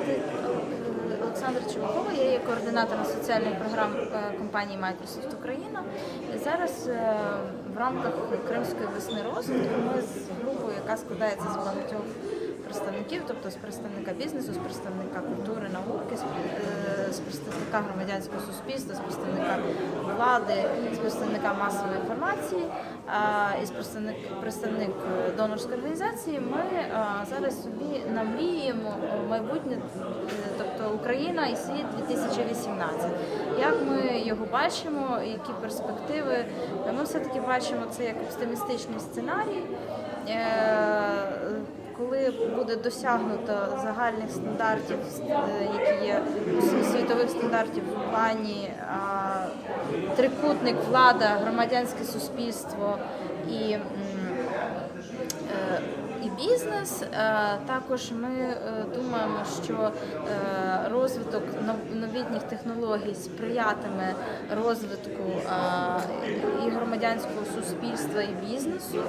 звати Олександра Чумакова, я є координатором соціальних програм е, компанії Microsoft Україна. Зараз е, в рамках Кримської весни розвитку ми з групою, яка складається з багатьох представників, тобто з представника бізнесу, з представника культури, науки, з, е, представника громадянського суспільства, з представника влади, з представника масової інформації і з представник, представник е, донорської організації. Ми зараз собі намріємо майбутнє, е, тобто Україна і світ 2018. Як ми його бачимо, які перспективи? Ми все-таки бачимо це як оптимістичний сценарій. Буде досягнуто загальних стандартів, е, які є світових стандартів в плані трикутник, влада, громадянське суспільство і, е, і бізнес, е, також ми думаємо, що розвиток нов- новітніх технологій сприятиме розвитку громадянського суспільства, і бізнесу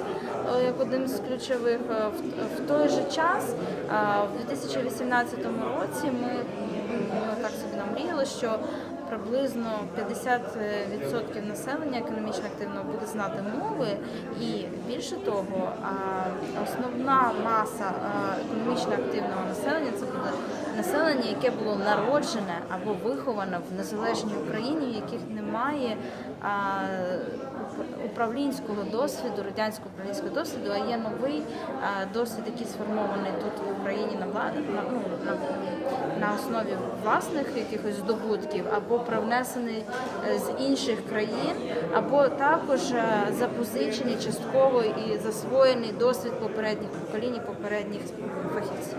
е, як один з ключових. Е, В, той же час, е, в 2018 році, ми так собі намріяли, що приблизно 50% населення економічно активного буде знати мови, і більше того, основна маса економічно активного населення це буде населення, яке було народжене або виховане в незалежній Україні, в яких немає управлінського досвіду, радянського управлінського досвіду, а є новий досвід, який сформований тут в Україні на ну, основі власних якихось здобутків, або привнесений е, з інших країн, або також е, запозичений частково і засвоєний досвід попередніх поколінь, попередніх фахівців.